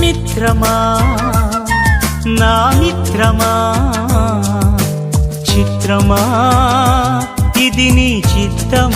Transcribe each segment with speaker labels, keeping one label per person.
Speaker 1: మిత్రమా నా మిత్రమా చిత్రమా ఇది నీ చిత్తమా?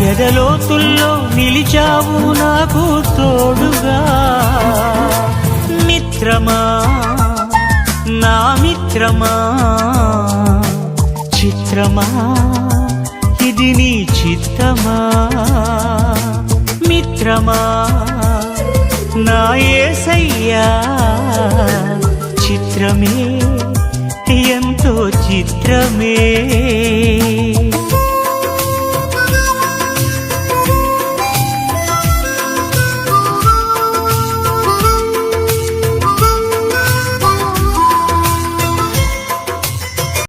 Speaker 1: ఎదలోతుల్లో నిలిచావు నాకు తోడుగా. మిత్రమా నా మిత్రమా చిత్రమా ఇది నీ చిత్తమా. మిత్రమా నా ఏసయ్యా చిత్రమే ఎంతో చిత్రమే.